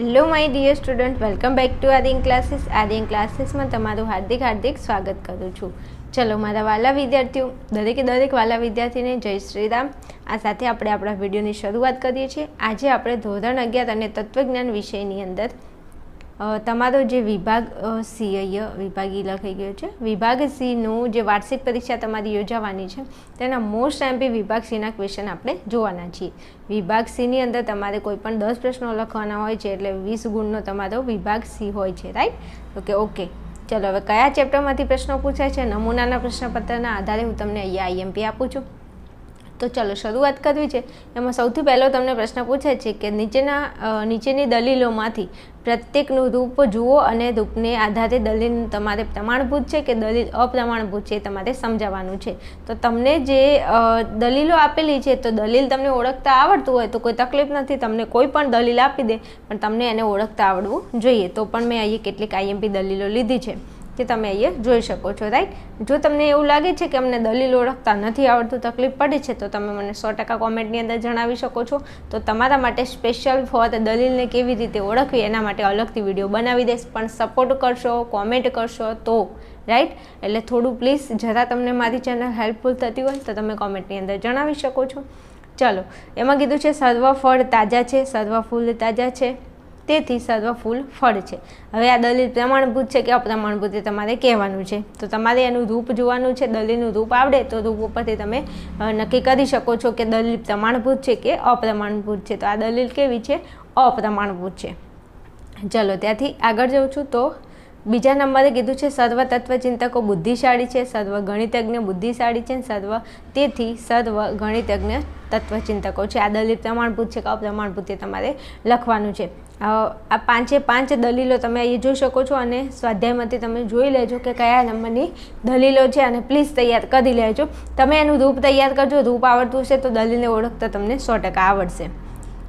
Hello my dear student welcome back to Adin classes Adin ક્લાસીસમાં તમારું હાર્દિક હાર્દિક સ્વાગત કરું છું. ચલો, મારા વાલા વિદ્યાર્થીઓ, દરેકે દરેક વાલા વિદ્યાર્થીને જય શ્રી રામ. આ સાથે આપણે આપણા વિડીયોની શરૂઆત કરીએ છીએ. આજે આપણે ધોરણ અગિયાર અને તત્વજ્ઞાન વિષયની અંદર તમારો જે વિભાગ સી અહીંયા વિભાગ લખાઈ ગયો છે. વિભાગ સીનું જે વાર્ષિક પરીક્ષા તમારી યોજાવાની છે, તેના મોસ્ટ એમપી વિભાગ સીના ક્વેશ્ચન આપણે જોવાના છીએ. વિભાગ સીની અંદર તમારે કોઈ પણ દસ પ્રશ્નો લખવાના હોય છે, એટલે વીસ ગુણનો તમારો વિભાગ સી હોય છે રાઈટ ઓકે ઓકે ચલો, હવે કયા ચેપ્ટરમાંથી પ્રશ્નો પૂછાય છે? નમૂનાના પ્રશ્નપત્રના આધારે હું તમને અહીંયા આઈએમપી આપું છું. તો ચલો, શરૂઆત કરવી છે. એમાં સૌથી પહેલો તમને પ્રશ્ન પૂછે છે કે નીચેના નીચેની દલીલોમાંથી પ્રત્યેકનું રૂપ જુઓ અને રૂપને આધારે દલીલ તમારે પ્રમાણભૂત છે કે દલીલ અપ્રમાણભૂત છે એ તમારે સમજાવવાનું છે. તો તમને જે દલીલો આપેલી છે, તો દલીલ તમને ઓળખતા આવડતું હોય તો કોઈ તકલીફ નથી, તમને કોઈ પણ દલીલ આપી દે, પણ તમને એને ઓળખતા આવડવું જોઈએ. તો પણ મેં અહીંયા કેટલીક આઈએમપી દલીલો લીધી છે. જે તમે અહીંયા જોઈ શકો છો રાઈટ જો તમને એવું લાગે છે કે અમને દલીલ ઓળખતા નથી આવડતું, તકલીફ પડે છે, તો તમે મને સો ટકા કોમેન્ટની અંદર જણાવી શકો છો. તો તમારા માટે સ્પેશિયલ ફોર દલીલને કેવી રીતે ઓળખવી, એના માટે અલગથી વીડિયો બનાવી દઈશ. પણ સપોર્ટ કરશો કોમેન્ટ કરશો તો રાઈટ એટલે થોડું પ્લીઝ જરા તમને મારી ચેનલ હેલ્પફુલ થતી હોય, તો તમે કોમેન્ટની અંદર જણાવી શકો છો. ચાલો, એમાં કીધું છે સર્વ ફળ તાજા છે સર્વ ફૂલ તાજા છે. તેથી સર્વ ફૂલ ફળ છે. હવે આ દલીલ પ્રમાણભૂત છે કે અપ્રમાણભૂત એ તમારે કહેવાનું છે. તો તમારે એનું રૂપ જોવાનું છે, દલીલનું રૂપ આવડે તો રૂપ ઉપરથી તમે નક્કી કરી શકો છો કે દલીલ પ્રમાણભૂત છે કે અપ્રમાણભૂત છે. તો આ દલીલ કેવી છે? અપ્રમાણભૂત છે. ચલો ત્યાંથી આગળ જઉં છું તો બીજા નંબરે કીધું છે, સર્વ તત્વચિંતકો બુદ્ધિશાળી છે, સર્વ ગણિતજ્ઞ બુદ્ધિશાળી છે સર્વ તેથી સર્વ ગણિતજ્ઞ તત્વચિંતકો છે. આ દલીલ પ્રમાણભૂત છે કે અપ્રમાણભૂત તમારે લખવાનું છે. આ પાંચે પાંચ દલીલો તમે અહીં જોઈ શકો છો અને સ્વાધ્યાયમાંથી તમે જોઈ લેજો કે કયા નંબરની દલીલો છે અને પ્લીઝ તૈયાર કરી લેજો. તમે એનું રૂપ તૈયાર કરજો. રૂપ આવડતું હશે તો દલીલને ઓળખતા તમને સો ટકા આવડશે.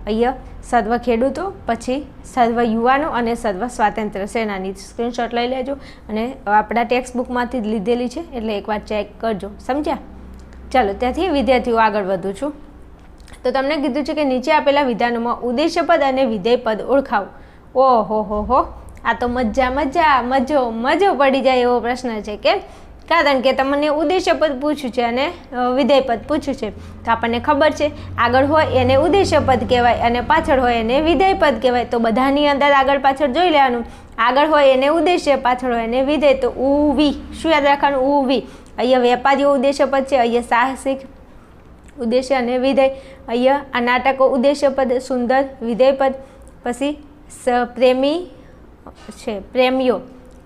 અહીંયા સર્વ ખેડૂતો, પછી સર્વ યુવાનો અને સર્વ સ્વાતંત્ર્ય સેનાની સ્ક્રીનશોટ લઈ લેજો અને આપણા ટેક્સ્ટ બુકમાંથી જ લીધેલી છે, એટલે એકવાર ચેક કરજો. સમજ્યા? ચાલો, ત્યાંથી વિદ્યાર્થીઓ આગળ વધું છું. તો તમને કીધું છે કે નીચે આપેલા વિધાનોમાં ઉદ્દેશ્ય પદ અને વિધેય પદ ઓળખાવો. ઓહો હો હો આ તો મજા મજા મજો મજો પડી જાય એવો પ્રશ્ન છે, કેમ? કારણ કે તમને ઉદ્દેશ્ય પદ પૂછ્યું છે અને વિધેય પદ પૂછ્યું છે. તો આપણને ખબર છે, આગળ હોય એને ઉદ્દેશ્ય પદ કહેવાય અને પાછળ હોય એને વિધેય પદ કહેવાય. તો બધાની અંદર આગળ પાછળ જોઈ લેવાનું. આગળ હોય એને ઉદ્દેશ્ય, પાછળ હોય એને વિધેય. તો ઉ વી શું યાદ રાખવાનું? ઉવી. અહીંયા વેપારીઓ ઉદ્દેશ્ય પદ છે, અહીંયા સાહસિક ઉદ્દેશ્ય અને વિધેય. અહીંયા આ નાટકો ઉદ્દેશ્ય પદ, સુંદર વિધેય પદ. પછી પ્રેમી છે, પ્રેમીઓ.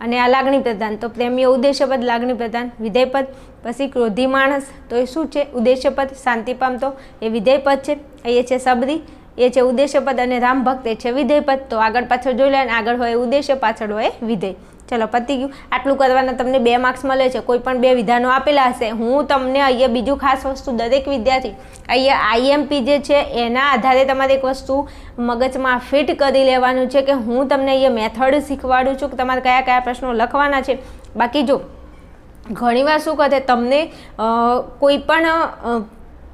અને આ લાગણી પ્રધાન તો પ્રેમીઓ ઉદ્દેશ્યપદ લાગણી પ્રધાન વિધેયપદ, પછી ક્રોધી માણસ. તો એ શું છે? ઉદ્દેશ્યપદ શાંતિ પામતો એ વિધેયપદ છે અહીંયા છે સબરી એ છે ઉદ્દેશ્યપદ અને રામ ભક્ત એ છે વિધેયપદ. તો આગળ પાછળ જોઈ લે આગળ હોય ઉદ્દેશ્ય, પાછળ હોય વિધેય. ચલો, પતી ગયું. આટલું કરવાના તમને બે માર્ક્સ મળે છે. કોઈ પણ બે વિધાનો આપેલા હશે. હું તમને અહીંયા બીજું ખાસ વસ્તુ, દરેક વિદ્યાર્થી, અહીંયા આઈએમપી જે છે, એના આધારે તમારે એક વસ્તુ મગજમાં ફિટ કરી લેવાનું છે કે હું તમને અહીંયા મેથડ શીખવાડું છું કે તમારે કયા કયા પ્રશ્નો લખવાના છે. બાકી જો, ઘણીવાર શું કરે તમને કોઈ પણ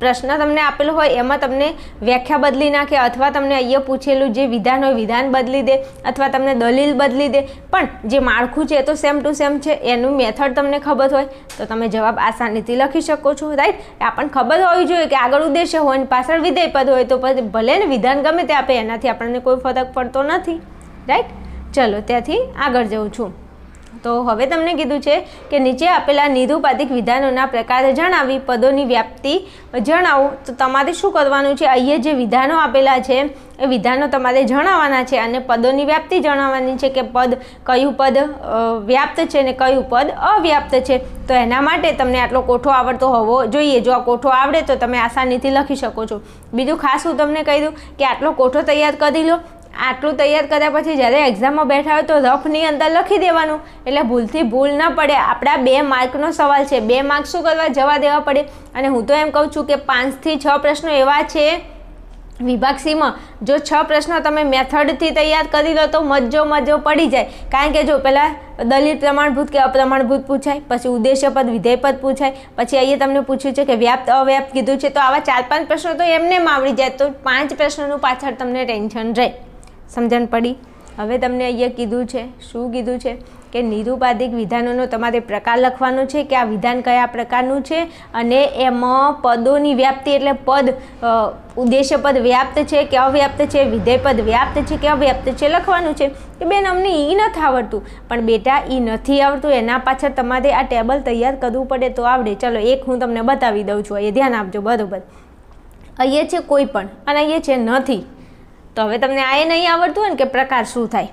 પ્રશ્ન તમને આપેલો હોય, એમાં તમને વ્યાખ્યા બદલી નાખે અથવા તમને અહીંયા પૂછેલું જે વિધાન હોય, વિધાન બદલી દે અથવા તમને દલીલ બદલી દે. પણ જે માળખું છે એ તો સેમ ટુ સેમ છે, એનું મેથડ તમને ખબર હોય, તો તમે જવાબ આસાનીથી લખી શકો છો રાઈટ આપણને ખબર હોવી જોઈએ કે આગળ ઉદ્દેશ્ય હોય અને પાછળ વિધેય પદ હોય, તો પછી ભલે ને વિધાન ગમે તે આપે, એનાથી આપણને કોઈ ફરક પડતો નથી રાઈટ ચલો, ત્યાંથી આગળ જઉં છું. તો હવે તમને કીધું છે કે નીચે આપેલા નિરુપાધિક વિધાનોના પ્રકારે જણાવી, પદોની વ્યાપ્તિ જણાવો. તો તમારે શું કરવાનું છે? અહીંયા જે વિધાનો આપેલા છે, એ વિધાનો તમારે જણાવવાના છે અને પદોની વ્યાપ્તિ જણાવવાની છે કે પદ કયું પદ વ્યાપ્ત છે ને કયું પદ અવ્યાપ્ત છે. તો એના માટે તમને આટલો કોઠો આવડતો હોવો જોઈએ. જો આ કોઠો આવડે તો તમે આસાનીથી લખી શકો છો. બીજું ખાસ હું તમને કહી દઉં કે આટલો કોઠો તૈયાર કરી લો. આટલું તૈયાર કર્યા પછી જ્યારે એક્ઝામમાં બેઠા હોય તો રફની અંદર લખી દેવાનું. એટલે ભૂલથી ભૂલ ન પડે. આપણા બે માર્કનો સવાલ છે. બે માર્ક શું કરવા? જવા દેવા પડે. અને હું તો એમ કહું છું કે પાંચથી છ પ્રશ્નો એવા છે વિભાગ સીમાં જો છ પ્રશ્નો તમે મેથડથી તૈયાર કરી લો તો મજો મજો પડી જાય. કારણ કે જો પહેલાં દલિત પ્રમાણભૂત કે અપ્રમાણભૂત પૂછાય, પછી ઉદ્દેશ્ય પદ વિધેય પદ પૂછાય, પછી અહીંયા તમને પૂછ્યું છે કે વ્યાપ્ત, અવ્યાપ્ત કીધું છે. તો આવા ચાર પાંચ પ્રશ્નો તો એમને આવડી જાય. તો પાંચ પ્રશ્નોનું પાછળ તમને ટેન્શન રહે. સમજણ પડી. હવે તમને અહીંયા કીધું છે, શું કીધું છે? કે નિરુપાધિક વિધાનોનો તમારે પ્રકાર લખવાનો છે કે આ વિધાન કયા પ્રકારનું છે? અને એમાં પદોની વ્યાપ્તિ એટલે પદ ઉદ્દેશ્ય પદ વ્યાપ્ત છે કે અવ્યાપ્ત છે? વિધેય પદ વ્યાપ્ત છે કે અવ્યાપ્ત છે? લખવાનું છે. કે બેન અમને એ નથી આવડતું. પણ બેટા એ નથી આવડતું. એના પાછળ તમારે આ ટેબલ તૈયાર કરવું પડે તો આવડે. ચલો, એક હું તમને બતાવી દઉં છું. એ ધ્યાન આપજો, બરાબર. અહીંયા છે કોઈ પણ. અને અહીંયા છે નથી. તો હવે તમને આ એ નહીં આવડતું હોય ને કે પ્રકાર શું થાય.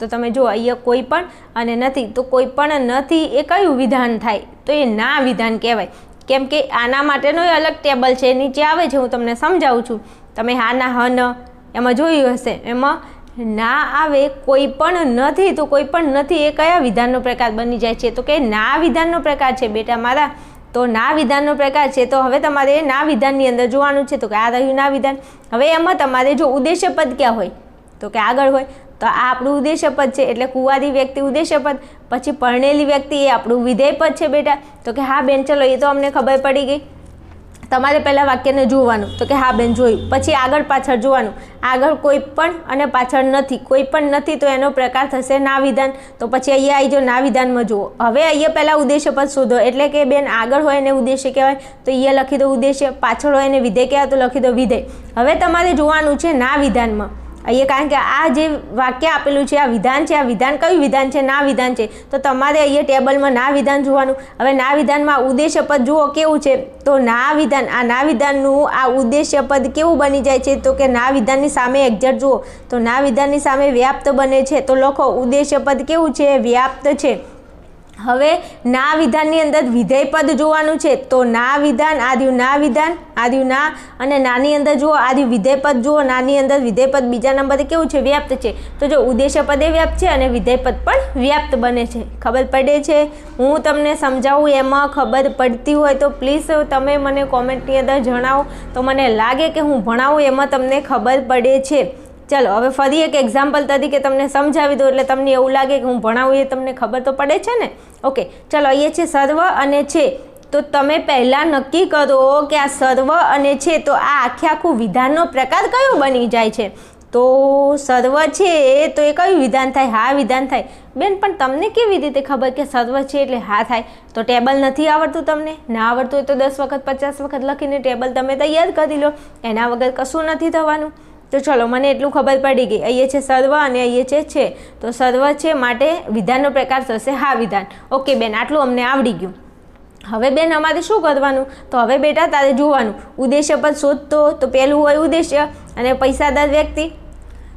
તો તમે જુઓ અહીંયા કોઈ પણ અને નથી, તો કોઈ પણ નથી એ કયું વિધાન થાય? તો એ ના વિધાન કહેવાય. કેમ કે આના માટેનો એ અલગ ટેબલ છે નીચે આવે છે, હું તમને સમજાવું છું. તમે હા ના હ ન એમાં જોયું હશે. એમાં ના આવે, કોઈ પણ નથી, તો કોઈ પણ નથી એ કયા વિધાનનો પ્રકાર બની જાય છે? તો કે ના વિધાનનો પ્રકાર છે, બેટા મારા. તો ના વિધાનનો પ્રકાર છે, તો હવે તમારે ના વિધાનની અંદર જોવાનું છે, તો કે આ રહ્યું ના વિધાન. હવે એમાં તમારે જો ઉદ્દેશ્ય પદ ક્યાં હોય, તો કે આગળ હોય, તો આ આપણું ઉદ્દેશ્ય પદ છે, એટલે કુવારી વ્યક્તિ ઉદ્દેશ્ય પદ, પછી પરણેલી વ્યક્તિ એ આપણું વિધેય પદ છે બેટા. તો કે હા બેન, ચલો, એ તો અમને ખબર પડી ગઈ. તમારે પહેલાં વાક્યને જોવાનું. તો કે, હા, બેન, જોયું. પછી આગળ પાછળ જોવાનું. આગળ કોઈ પણ અને પાછળ નથી. કોઈ પણ નથી તો એનો પ્રકાર થશે ના વિધાન તો પછી અહીંયા આવી જાઓ ના વિધાનમાં જુઓ. હવે અહીંયા પહેલાં ઉદ્દેશ્ય પદ શોધો. એટલે કે, બેન, આગળ હોય એને ઉદ્દેશ્ય કહેવાય, તો અહીંયા લખી દો ઉદ્દેશ્ય. પાછળ હોય એને વિધેય કહેવાય, તો લખી દો વિધેય. હવે તમારે જોવાનું છે ના વિધાનમાં અહીંયા કારણ કે આ જે વાક્ય આપેલું છે, આ વિધાન છે, આ વિધાન કયું વિધાન છે, ના વિધાન છે, તો તમારે અહીંયા ટેબલમાં ના વિધાન જોવાનું. હવે ના વિધાનમાં ઉદ્દેશ્ય જુઓ કેવું છે, તો ના વિધાન, આ ના વિધાનનું આ ઉદ્દેશ્ય પદ કેવું બની જાય છે, તો કે ના વિધાનની સામે એક્ઝેટ જુઓ. તો ના વિધાનની સામે વ્યાપ્ત બને છે, તો લખો ઉદ્દેશ્ય પદ કેવું છે, વ્યાપ્ત છે. હવે ના વિધાનની અંદર વિધેય પદ જોવાનું છે, તો ના વિધાન આદ્યુ ના વિધાન આદ્યુ ના અને નાની અંદર જુઓ આદ્યુ વિધેય પદ જુઓ, નાની અંદર વિધેય પદ બીજા નંબરે કેવું છે, વ્યાપ્ત છે. તો જો ઉદ્દેશ્ય પદે વ્યાપ્ત છે અને વિધેય પદ પણ વ્યાપ્ત બને છે. ખબર પડે છે? હું તમને સમજાવું, એમાં ખબર પડતી હોય તો પ્લીઝ તમે મને કોમેન્ટની અંદર જણાવો. તો મને લાગે કે હું ભણાવું, એમાં તમને ખબર પડે છે. ચાલો, હવે ફરી એક એક્ઝામ્પલ તરીકે તમને સમજાવી દઉં, એટલે તમને એવું લાગે કે હું ભણાવું એ તમને ખબર તો પડે છે ને? ઓકે ચાલો, અહીંયા છે સર્વ અને છે. તો તમે પહેલાં નક્કી કરો કે આ સર્વ અને છે, તો આ આખે આખું વિધાનનો પ્રકાર કયો બની જાય છે? તો સર્વ છે, તો એ કયું વિધાન થાય? હા, વિધાન થાય. બેન, પણ તમને કેવી રીતે ખબર કે સર્વ છે એટલે હા થાય? તો ટેબલ નથી આવડતું તમને? ના આવડતું હોય તો દસ વખત, પચાસ વખત લખીને ટેબલ તમે તૈયાર કરી લો. એના વગર કશું નથી થવાનું. તો ચલો, મને એટલું ખબર પડી ગઈ. અહીંયા છે સર્વ અને અહીંયા છે છે. તો સર્વ છે માટે વિધાનનો પ્રકાર થશે હા વિધાન. ઓકે બેન, આટલું અમને આવડી ગયું. હવે બેન, અમારે શું કરવાનું? તો હવે બેટા, તારે જોવાનું. ઉદ્દેશ્ય પદ શોધતો, તો પહેલું હોય ઉદ્દેશ્ય અને પૈસાદાર વ્યક્તિ.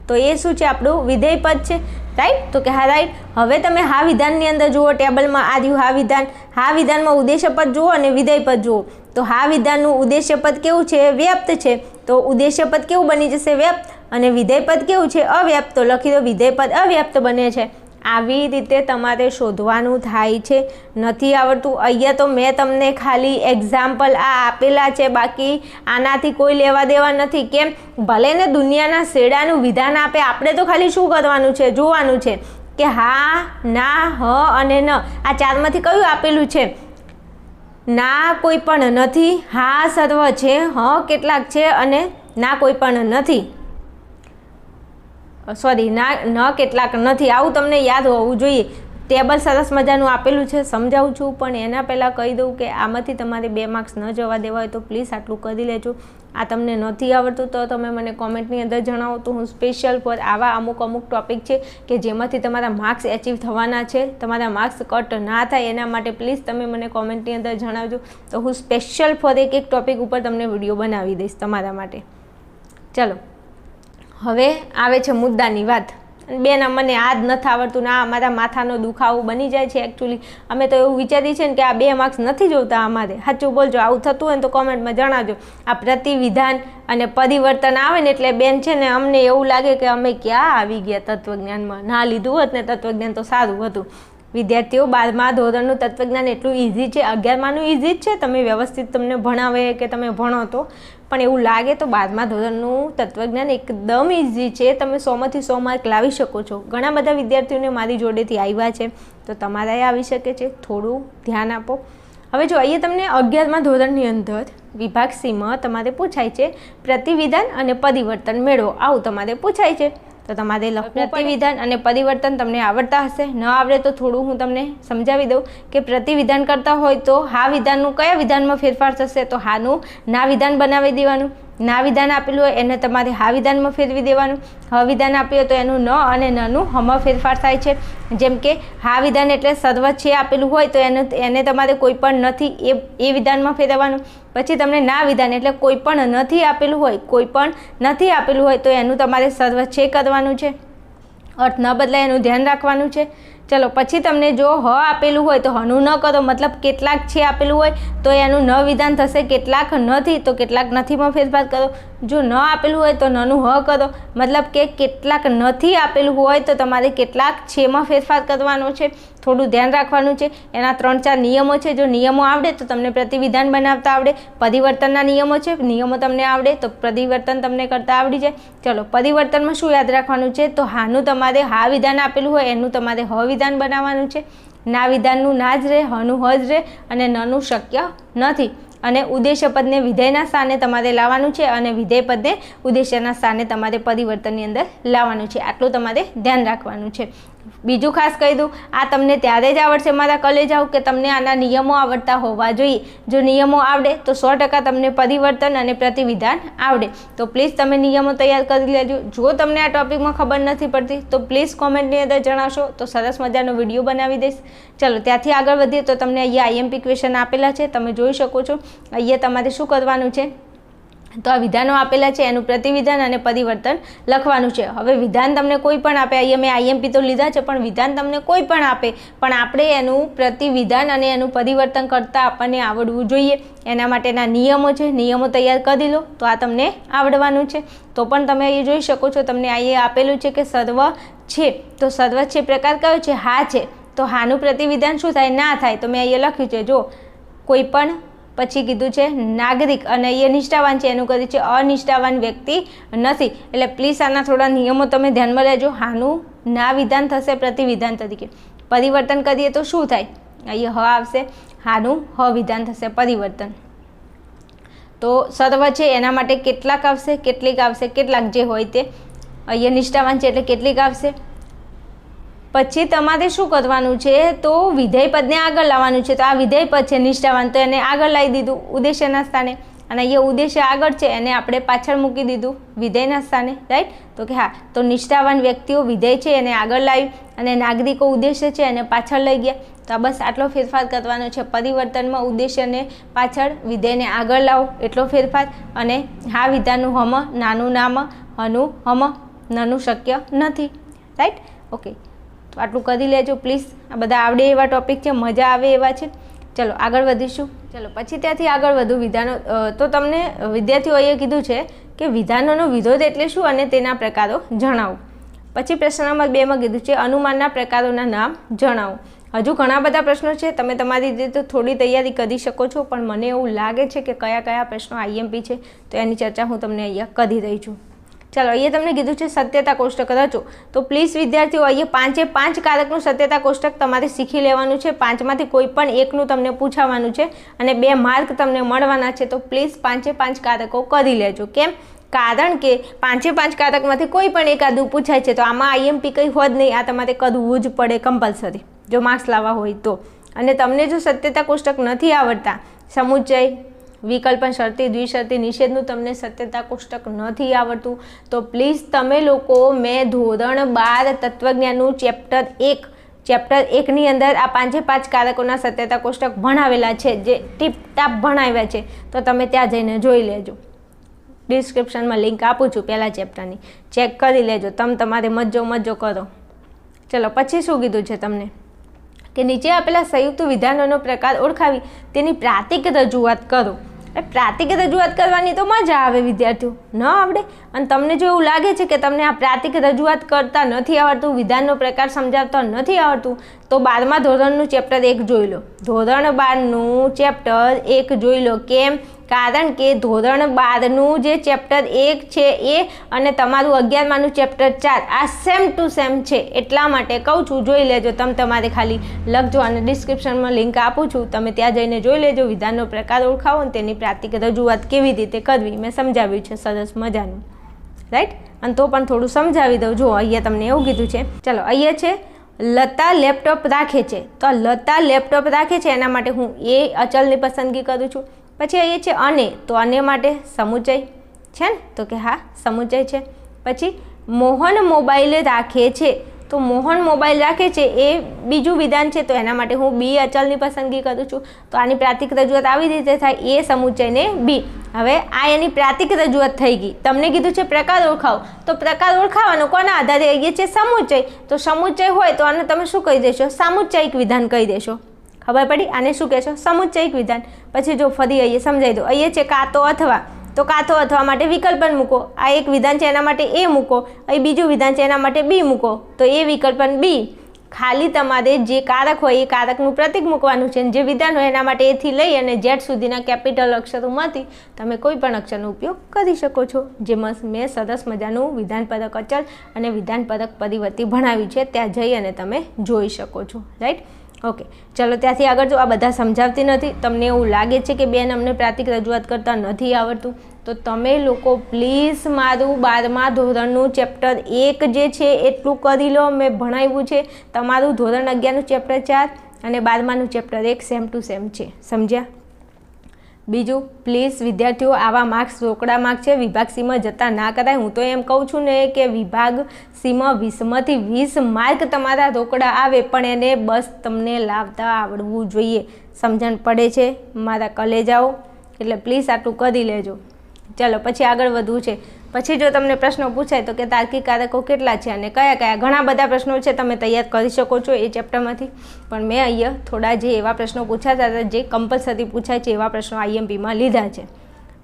તો એ શું છે? આપણું વિધેય પદ છે. રાઈટ તો કે હા રાઈટ હવે તમે હા વિધાનની અંદર જુઓ, ટેબલમાં આ રહ્યું હા વિધાન. હા વિધાનમાં ઉદ્દેશ્ય પદ જુઓ અને વિધેય પદ જુઓ. તો હા, વિધાનનું ઉદ્દેશ્ય પદ કેવું છે? વ્યાપ્ત છે. તો ઉદ્દેશ્ય પદ કેવું બની જશે? વ્યાપ્ત. અને વિધેય પદ કેવું છે? અવ્યાપ્ત. તો લખી દો વિધેય પદ અવ્યાપ્ત બને છે. આવી રીતે તમારે શોધવાનું થાય છે. નથી આવડતું. અહીંયા તો મેં તમને ખાલી એક્ઝામ્પલ આ આપેલા છે. બાકી આનાથી કોઈ લેવા દેવા નથી. કેમ? ભલે ને દુનિયાના શેડાનું વિધાન આપે. આપણે તો ખાલી શું કરવાનું છે? જોવાનું છે. કે હા, ના, હ અને ન. આ ચારમાંથી કયું આપેલું છે? ના, કોઈ પણ નથી. હા, સર્વ છે, હ, કેટલાક છે અને ના, કોઈ પણ નથી. સોરી ના, ન, કેટલાક નથી. આવું તમને યાદ હોવું જોઈએ. ટેબલ સરસ મજાનું આપેલું છે, સમજાવું છું, પણ એના પહેલાં કહી દઉં કે આમાંથી તમારે બે માર્ક્સ ન જવા દેવા હોય તો પ્લીઝ આટલું કરી લેજો. આ તમને નથી આવડતું તો તમે મને કોમેન્ટની અંદર જણાવો તો હું સ્પેશિયલ પર આવા અમુક અમુક ટોપિક છે કે જેમાંથી તમારા માર્ક્સ એચીવ થવાના છે, તમારા માર્ક્સ કટ ના થાય એના માટે પ્લીઝ તમે મને કોમેન્ટની અંદર જણાવજો. તો હું સ્પેશિયલ ફોર એક એક ટોપિક ઉપર તમને વીડિયો બનાવી દઈશ તમારા માટે. ચલો, હવે આવે છે મુદ્દાની વાત. બેન મને આ જ નથી આવડતું ના અમારા માથાનો દુખાવો બની જાય છે એકચ્યુઅલી અમે તો એવું વિચારીએ છીએ ને કે આ બે માર્ક્સ નથી જોતા અમારે. સાચું બોલજો, આવું થતું હોય ને તો કોમેન્ટમાં જણાવજો. આ પ્રતિવિધાન અને પરિવર્તન આવે ને એટલે બેન છે ને અમને એવું લાગે કે અમે ક્યાં આવી ગયા તત્વજ્ઞાનમાં. ના લીધું હોત ને તત્વજ્ઞાન તો સારું હતું. વિદ્યાર્થીઓ બારમા ધોરણનું તત્વજ્ઞાન એટલું ઇઝી છે, અગિયારમાનું ઇઝી જ છે, તમે વ્યવસ્થિત તમને ભણાવે કે તમે ભણો તો. પણ એવું લાગે તો બારમા ધોરણનું તત્વજ્ઞાન એકદમ ઇઝી છે, તમે સોમાંથી સો માર્ક લાવી શકો છો. ઘણા બધા વિદ્યાર્થીઓને મારી જોડેથી આવ્યા છે, તો તમારે આવી શકે છે, થોડું ધ્યાન આપો. હવે જો અહીંયા તમને અગિયારમા ધોરણની અંદર વિભાગ સીમાં તમારે પૂછાય છે, પ્રતિવિધાન અને પરિવર્તન મેળવો આવું તમારે પૂછાય છે. તો તમારે લખવું પ્રતિવિધાન અને પરિવર્તન તમને આવડતા હશે. ન આવડે તો થોડું હું તમને સમજાવી દઉં કે પ્રતિવિધાન કરતા હોય તો હા વિધાનનું કયા વિધાનમાં ફેરફાર થશે? તો હાનું ના વિધાન બનાવી દેવાનું. ના વિધાન આપેલું હોય, એને તમારે હા વિધાનમાં ફેરવી દેવાનું. હ વિધાન આપ્યું તો એનું ન અને નનું હમાં ફેરફાર થાય છે. જેમ કે હા વિધાન એટલે સર્વ છે આપેલું હોય તો એને એને તમારે કોઈ પણ નથી એ એ વિધાનમાં ફેરવવાનું. પછી તમને ના વિધાન એટલે કોઈ પણ નથી આપેલું હોય, કોઈ પણ નથી આપેલું હોય તો એનું તમારે સર્વ છે કરવાનું છે. અર્થ ન બદલાય એનું ધ્યાન રાખવાનું છે. ચલો, પછી તમને જો હ આપેલું હોય તો હનું ન કરો, મતલબ કેટલાક છે આપેલું હોય તો એનું ન વિધાન થશે, કેટલાક નથી તો કેટલાક નથીમાં ફેરફાર કરો. જો ન આપેલું હોય તો નનું હ કરો મતલબ કે કેટલાક નથી આપેલું હોય તો તમારે કેટલાક છેમાં ફેરફાર કરવાનો છે. થોડું ધ્યાન રાખવાનું છે. એના ત્રણ ચાર નિયમો છે. જો નિયમો આવડે તો તમને પ્રતિવિધાન બનાવતા આવડે. પરિવર્તનના નિયમો છે. નિયમો તમને આવડે તો પરિવર્તન તમને કરતાં આવડી જાય. ચલો, પરિવર્તનમાં શું યાદ રાખવાનું છે? તો હાનું તમારે હા વિધાન આપેલું હોય એનું તમારે હ વિધાન બનાવવાનું છે. ના વિધાનનું ના જ રહે, હનું હ જ રહે અને નનું શક્ય નથી. અને ઉદ્દેશ્ય પદને વિધેયના સ્થાને તમારે લાવવાનું છે અને વિધેય પદને ઉદ્દેશ્યના સ્થાને તમારે પરિવર્તનની અંદર લાવવાનું છે. આટલું તમારે ધ્યાન રાખવાનું છે. બીજું ખાસ કહી દઉં, આ તમને ત્યારે જ આવડશે મારા કલેજ આવું કે તમને આના નિયમો આવડતા હોવા જોઈએ. જો નિયમો આવડે તો સો તમને પરિવર્તન અને પ્રતિવિધાન આવડે. તો પ્લીઝ તમે નિયમો તૈયાર કરી લેજો. જો તમને આ ટોપિકમાં ખબર નથી પડતી, તો પ્લીઝ કોમેન્ટની અંદર જણાવશો. તો સરસ મજાનો વીડિયો બનાવી દઈશ. ચલો, ત્યાંથી આગળ વધીએ તો તમને અહીંયા આઈએમપી ક્વેશ્ચન આપેલા છે. તમે જોઈ શકો છો. અહીંયા તમારે શું કરવાનું છે? તો આ વિધાનો આપેલા છે, એનું પ્રતિવિધાન અને પરિવર્તન લખવાનું છે. હવે વિધાન તમને કોઈ પણ આપે અહીંયા મેં આઈએમપી તો લીધા છે, પણ વિધાન તમને કોઈ પણ આપે, પણ આપણે એનું પ્રતિવિધાન અને એનું પરિવર્તન કરતાં આપણને આવડવું જોઈએ. એના માટેના નિયમો છે, નિયમો તૈયાર કરી લો, તો આ તમને આવડવાનું છે. તો પણ તમે અહીંયા જોઈ શકો છો, તમને અહીંયા આપેલું છે કે સર્વ છે. તો સર્વ છે પ્રકાર કયો છે? હા છે. તો હાનું પ્રતિવિધાન શું થાય? ના થાય. તો મેં અહીંયા લખ્યું છે, જો કોઈ પણ પછી કીધું છે, નાગરિક અને એ નિષ્ઠાવાન છે. એનું કર્યું છે, અનિષ્ઠાવાન વ્યક્તિ નથી. એટલે પ્લીઝ આના થોડા નિયમો તમે ધ્યાનમાં લેજો. હાનું ના વિધાન થશે પ્રતિવિધાન તરીકે. પરિવર્તન કરીએ તો શું થાય? અહીંયા હ આવશે. હાનું હ વિધાન થશે પરિવર્તન. તો સર્વ છે, એના માટે કેટલાક આવશે, કેટલીક આવશે, કેટલાક જે હોય તે. અહીંયા નિષ્ઠાવાન છે એટલે કેટલીક આવશે? પછી તમારે શું કરવાનું છે? તો વિધેય પદને આગળ લાવવાનું છે. તો આ વિધેય પદ છે નિષ્ઠાવાન. તો એને આગળ લાવી દીધું ઉદ્દેશ્યના સ્થાને. અને અહીંયા ઉદ્દેશ્ય આગળ છે. એને આપણે પાછળ મૂકી દીધું વિધેયના સ્થાને. રાઈટ તો કે હા, તો નિષ્ઠાવાન વ્યક્તિઓ વિધેય છે. એને આગળ લાવી અને નાગરિકો ઉદ્દેશ્ય છે. એને પાછળ લઈ ગયા. તો બસ આટલો ફેરફાર કરવાનો છે. પરિવર્તનમાં ઉદ્દેશ્યને પાછળ વિધેયને આગળ લાવો. એટલો ફેરફાર. અને હા, વિધાનું હમ, નાનું નામ, હનું હમ, નાનું શક્ય નથી. રાઈટ ઓકે તો આટલું કરી લેજો પ્લીઝ આ બધા આવડે એવા ટોપિક છે, મજા આવે એવા છે. ચલો, આગળ વધીશું. ચલો, પછી ત્યાંથી આગળ વધુ વિધાનો તો તમને વિદ્યાર્થીઓએ કીધું છે કે વિધાનોનો વિરોધ એટલે શું અને તેના પ્રકારો જણાવો. પછી પ્રશ્ન નંબર બેમાં કીધું છે, અનુમાનના પ્રકારોના નામ જણાવો. હજુ ઘણા બધા પ્રશ્નો છે, તમે તમારી રીતે થોડી તૈયારી કરી શકો છો, પણ મને એવું લાગે છે કે કયા કયા પ્રશ્નો આઈએમપી છે, તો એની ચર્ચા હું તમને અહીંયા કરી રહી છું. ચાલો, અહીંયા તમને કીધું છે સત્યતા કોષ્ટક રચો. તો પ્લીઝ વિદ્યાર્થીઓ, અહીંયા પાંચે પાંચ કારકનું સત્યતા કોષ્ટક તમારે શીખી લેવાનું છે. પાંચમાંથી કોઈ પણ એકનું તમને પૂછાવાનું છે અને બે માર્ક તમને મળવાના છે. તો પ્લીઝ પાંચે પાંચ કારકો કરી લેજો. કેમ? કારણ કે પાંચે પાંચ કારકમાંથી કોઈ પણ એકાદું પૂછાય છે, તો આમાં આઈએમપી કંઈ હોત નહીં. આ તમારે કરવું જ પડે કમ્પલસરી જો માર્ક્સ લાવવા હોય તો. અને તમને જો સત્યતા કોષ્ટક નથી આવડતા સમુચય વિકલ્પન શરતી, દ્વિશરતી, નિષેધનું તમને સત્યતા કોષ્ટક નથી આવડતું, તો પ્લીઝ તમે લોકો મેં ધોરણ બાર તત્વજ્ઞાનનું ચેપ્ટર એક ચેપ્ટર એકની અંદર આ પાંચે પાંચ કારકોના સત્યતા કોષ્ટક ભણાવેલા છે, જે ટીપટાપ ભણાવ્યા છે, તો તમે ત્યાં જઈને જોઈ લેજો. ડિસ્ક્રિપ્શનમાં લિંક આપું છું પહેલાં ચેપ્ટરની ચેક કરી લેજો, તમે તમારે મજો મજો કરો. ચલો, પછી શું કીધું છે તમને? કે નીચે આપેલા સંયુક્ત વિધાનોનો પ્રકાર ઓળખાવી, તેની પ્રાતિક રજૂઆત કરો. પ્રાતિક રજૂઆત કરવાની તો મજા આવે, વિદ્યાર્થીઓ. ન આવડે? અને તમને જો એવું લાગે છે કે તમને આ પ્રાતિક રજૂઆત કરતા નથી આવડતું, વિધાનનો પ્રકાર સમજાવતા નથી આવડતું, તો બારમા ધોરણનું ચેપ્ટર એક જોઈ લો. ધોરણ બારનું ચેપ્ટર એક જોઈ લો. કેમ? કારણ કે ધોરણ બારનું જે ચેપ્ટર એક છે એ અને તમારું અગિયારમાનું ચેપ્ટર ચાર આ સેમ ટુ સેમ છે. એટલા માટે કહું છું, જોઈ લેજો. તમે તમારે ખાલી લખજો અને ડિસ્ક્રિપ્શનમાં લિંક આપું છું. તમે ત્યાં જઈને જોઈ લેજો. વિધાનનો પ્રકાર ઓળખાવો અને તેની પ્રાતિક રજૂઆત કેવી રીતે કરવી મેં સમજાવ્યું છે. સરસ મજાનું. રાઈટ અને તો પણ થોડું સમજાવી દઉં. જો અહીંયા તમને એવું કીધું છે. ચલો, અહીંયા છે, લતા લેપટોપ રાખે છે. તો લતા લેપટોપ રાખે છે, એના માટે હું એ અચલની પસંદગી કરું છું. પછી અહીંયા છે અને. તો અને માટે સમુચય છે ને? તો કે હા સમુચય છે. પછી મોહન મોબાઈલ રાખે છે. તો મોહન મોબાઈલ રાખે છે એ બીજું વિધાન છે. તો એના માટે હું બી અચલની પસંદગી કરું છું. તો આની પ્રાતિક રજૂઆત આવી રીતે થાય. એ સમુચયને બી. હવે આ એની પ્રાતિક રજૂઆત થઈ ગઈ. તમને કીધું છે પ્રકાર ઓળખાવો. તો પ્રકાર ઓળખાવાનો કોના આધારે એ છે સમુચય તો સમુચય હોય તો આને તમે શું કહી દેશો? સામુચ્ચયિક વિધાન કહી દેશો. ખબર પડી? આને શું કહેશો? સમુચ્ચયિક વિધાન. પછી જો ફરી અહીંયા સમજાવી દો. અહીંયા છે કાં તો અથવા. તો કાં તો અથવા માટે વિકલ્પન મૂકો. આ એક વિધાન છે, એના માટે એ મૂકો. અહીં બીજું વિધાન છે, એના માટે બી મૂકો. તો એ વિકલ્પન બી. ખાલી તમારે જે કારક હોય, એ કારકનું પ્રતિક મૂકવાનું છે. જે વિધાન હોય, એના માટે એથી લઈ અને જેડ સુધીના કેપિટલ અક્ષરોમાંથી તમે કોઈ પણ અક્ષરનો ઉપયોગ કરી શકો છો. જે મેં સરસ મજાનું વિધાન પદક અચલ અને વિધાન પદક પરિવર્તી ભણાવ્યું છે. ત્યાં જઈ અને તમે જોઈ શકો છો. રાઈટ? ઓકે ચલો ત્યાંથી આગળ જો આ બધા સમજાવતી નથી, તમને એવું લાગે છે કે બેન અમને પ્રાતિક રજૂઆત કરતાં નથી આવડતું, તો તમે લોકો પ્લીઝ મારું બારમા ધોરણનું ચેપ્ટર એક જે છે એટલું કરી લો. મેં ભણાવ્યું છે. તમારું ધોરણ અગિયારનું ચેપ્ટર ચાર અને બારમાનું ચેપ્ટર એક સેમ ટુ સેમ છે. સમજ્યા? બીજું પ્લીઝ વિદ્યાર્થીઓ, આવા માર્ક્સ રોકડા માર્ક છે, વિભાગ સીમાં જતા ના કરાય. હું તો એમ કહું છું ને કે વિભાગ સીમાં વીસમાંથી વીસ માર્ક તમારા રોકડા આવે, પણ એને બસ તમને લાવતા આવડવું જોઈએ. સમજણ પડે છે? મારા કલેજાઓ એટલે પ્લીઝ આટલું કરી લેજો. ચાલો, પછી આગળ વધવું છે. પછી જો તમને પ્રશ્નો પૂછાય તો કે તાર્કિક કારકો કેટલા છે અને કયા કયા? ઘણા બધા પ્રશ્નો છે, તમે તૈયાર કરી શકો છો એ ચેપ્ટરમાંથી. પણ મેં અહીંયા થોડા જે એવા પ્રશ્નો પૂછાતા હતા, જે કમ્પલસરી પૂછાય છે, એવા પ્રશ્નો આઈએમપીમાં લીધા છે.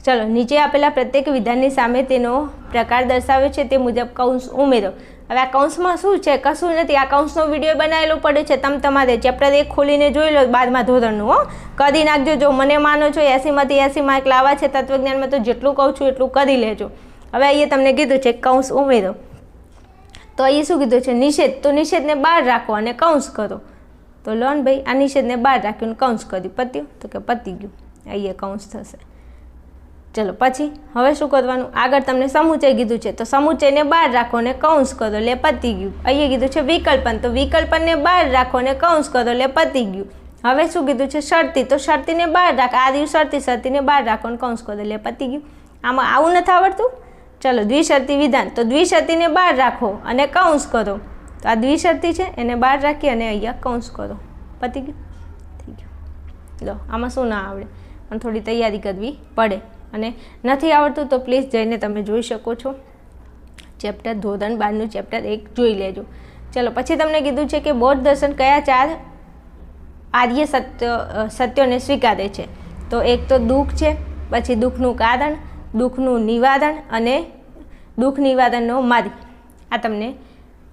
ચલો, નીચે આપેલા પ્રત્યેક વિધાનની સામે તેનો પ્રકાર દર્શાવે છે, તે મુજબ કૌંસ ઉમેરો. હવે આ કૌંસમાં શું છે? કશું નથી. આ કૌંસનો વીડિયો બનાવેલો પડે છે. તમે તમારે ચેપ્ટર એક ખોલીને જોઈ લો, બાદમાં ધોરણનું, હો. કરી નાખજો. જો મને માનો છો, એસીમાંથી એસી માર્ક લાવવા છે, તત્વજ્ઞાનમાં તો જેટલું કહું છું એટલું કરી લેજો. હવે અહીંયા તમને કીધું છે કૌંસ ઉમેરો. તો અહીં શું કીધું છે? નિષેધ. તો નિષેધને બહાર રાખો અને કૌંસ કરો. તો લોન ભાઈ, આ નિષેધને બહાર રાખ્યું કૌંસ કર્યું. પત્યું? તો કે પતી ગયું. અહીંયા કૌંસ થશે. ચલો, પછી હવે શું કરવાનું? આગળ તમને સમુચય કીધું છે. તો સમુચયને બહાર રાખો ને કૌંસ કરો. એટલે પતી ગયું. અહીંયા કીધું છે વિકલ્પન. તો વિકલ્પનને બહાર રાખો ને કૌંસ કરો. એટલે પતી ગયું. હવે શું કીધું છે? શરતી. તો શરતીને બહાર રાખો. આ દિવસ શરતી. શરતીને બહાર રાખો ને કૌંસ કરો. એટલે પતી ગયું. આમાં આવું નથી આવડતું? ચલો દ્વિશરતી વિધાન. તો દ્વિશરતીને બહાર રાખો અને કૌંસ કરો. તો આ દ્વિશરતી છે, એને બહાર રાખી અને અહીંયા કૌંસ કરો. પતી ગયું? થઈ ગયું. લો, આમાં શું ના આવડે? પણ થોડી તૈયારી કરવી પડે. અને નથી આવડતું તો પ્લીઝ જઈને તમે જોઈ શકો છો. ચેપ્ટર ધોરણ બારનું ચેપ્ટર એક જોઈ લેજો. ચલો, પછી તમને કીધું છે કે બૌદ્ધ દર્શન કયા ચાર આર્ય સત્ય સત્યોને સ્વીકારે છે? તો એક તો દુઃખ છે, પછી દુઃખનું કારણ દુઃખનું નિવારણ અને દુઃખ નિવારણનો માર્ગ. આ તમને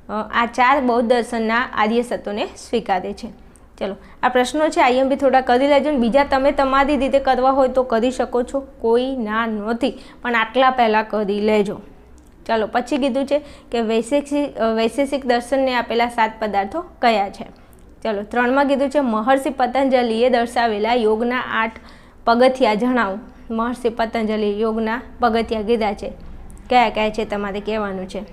આ ચાર બૌદ્ધ દર્શનના આર્ય સત્યોને સ્વીકારે છે. ચલો, આ પ્રશ્નો છે આઈએમપી થોડા કરી લેજો ને બીજા તમે તમારી રીતે કરવા હોય તો કરી શકો છો, કોઈ ના નથી, પણ આટલા પહેલાં કરી લેજો. ચાલો, પછી કીધું છે કે વૈશેષિક વૈશેષિક દર્શનને આપેલા સાત પદાર્થો કયા છે? ચલો, ત્રણમાં કીધું છે, મહર્ષિ પતંજલિએ દર્શાવેલા યોગના આઠ પગથિયા જણાવો. મહર્ષિ પતંજલિ યોગના પગથિયા કીધા છે. કયા કયા છે તમારે કહેવાનું છે?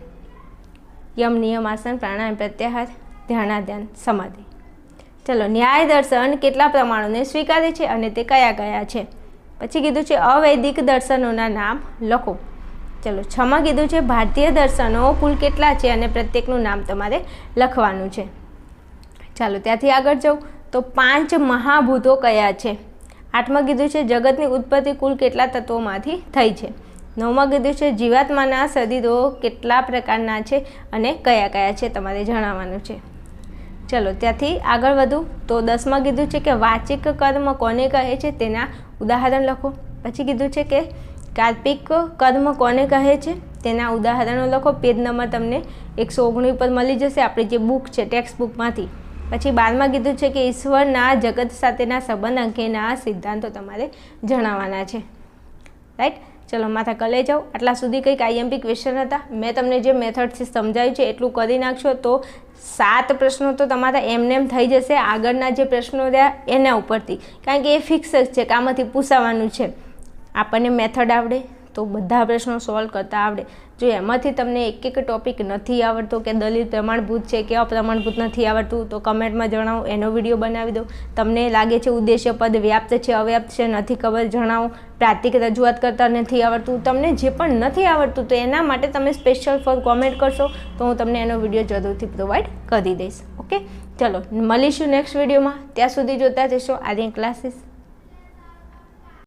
યમ, નિયમ, આસન, પ્રાણાયામ, પ્રત્યાહાર, ધ્યાનાધ્યાન, સમાધિ. ચલો, ન્યાય દર્શન કેટલા પ્રમાણોને સ્વીકારે છે અને તે કયા કયા છે? પછી કીધું છે અવૈદિક દર્શનોના નામ લખો. ચલો, છમાં કીધું છે, ભારતીય દર્શનો કુલ કેટલા છે અને પ્રત્યેકનું નામ તમારે લખવાનું છે. ચાલો, ત્યાંથી આગળ જાઉં. તો પાંચ મહાભૂતો કયા છે? આઠમાં કીધું છે, જગતની ઉત્પત્તિ કુલ કેટલા તત્વોમાંથી થઈ છે? નવમાં કીધું છે, જીવાત્માના શરીરો કેટલા પ્રકારના છે અને કયા કયા છે? તમારે જણાવવાનું છે. ચલો, ત્યાંથી આગળ વધું. તો દસમાં કીધું છે કે, વાચિક કર્મ કોને કહે છે? તેના ઉદાહરણ લખો. પછી કીધું છે કે કાર્પિક કર્મ કોને કહે છે? તેના ઉદાહરણો લખો. પેજ નંબર તમને એકસો ઓગણીસ પર મળી જશે. આપણી જે બુક છે ટેક્સ્ટ બુકમાંથી પછી બારમાં કીધું છે કે ઈશ્વરના જગત સાથેના સંબંધ અંગેના સિદ્ધાંતો તમારે જણાવવાના છે. રાઈટ ચલો માથા કલે જાઓ. આટલા સુધી કંઈક આઈએમપી ક્વેશ્ચન હતા. મેં તમને જે મેથડથી સમજાવ્યું છે, એટલું કરી નાખશો તો સાત પ્રશ્નો તો તમારા એમનેમ થઈ જશે. આગળના જે પ્રશ્નો રહ્યા એના ઉપરથી. કારણ કે એ ફિક્સ જ છે કે આમાંથી પૂછાવાનું છે. આપણને મેથડ આવડે તો બધા પ્રશ્નો સોલ્વ કરતા આવડે. જો એમાંથી તમને એક એક ટોપિક નથી આવડતો કે દલીલ પ્રમાણભૂત છે કે અપ્રમાણભૂત નથી આવડતું, તો કમેન્ટમાં જણાવો, એનો વીડિયો બનાવી દો. તમને લાગે છે ઉદ્દેશ્ય પદ વ્યાપ્ત છે, અવ્યાપ્ત છે, નથી ખબર, જણાવો. પ્રાતિક રજૂઆત કરતા નથી આવડતું. તમને જે પણ નથી આવડતું, તો એના માટે તમે સ્પેશિયલ ફોર કોમેન્ટ કરશો, તો હું તમને એનો વીડિયો જરૂરથી પ્રોવાઈડ કરી દઈશ. ઓકે ચલો, મળીશું નેક્સ્ટ વિડીયોમાં ત્યાં સુધી જોતા જશો આર્યન ક્લાસીસ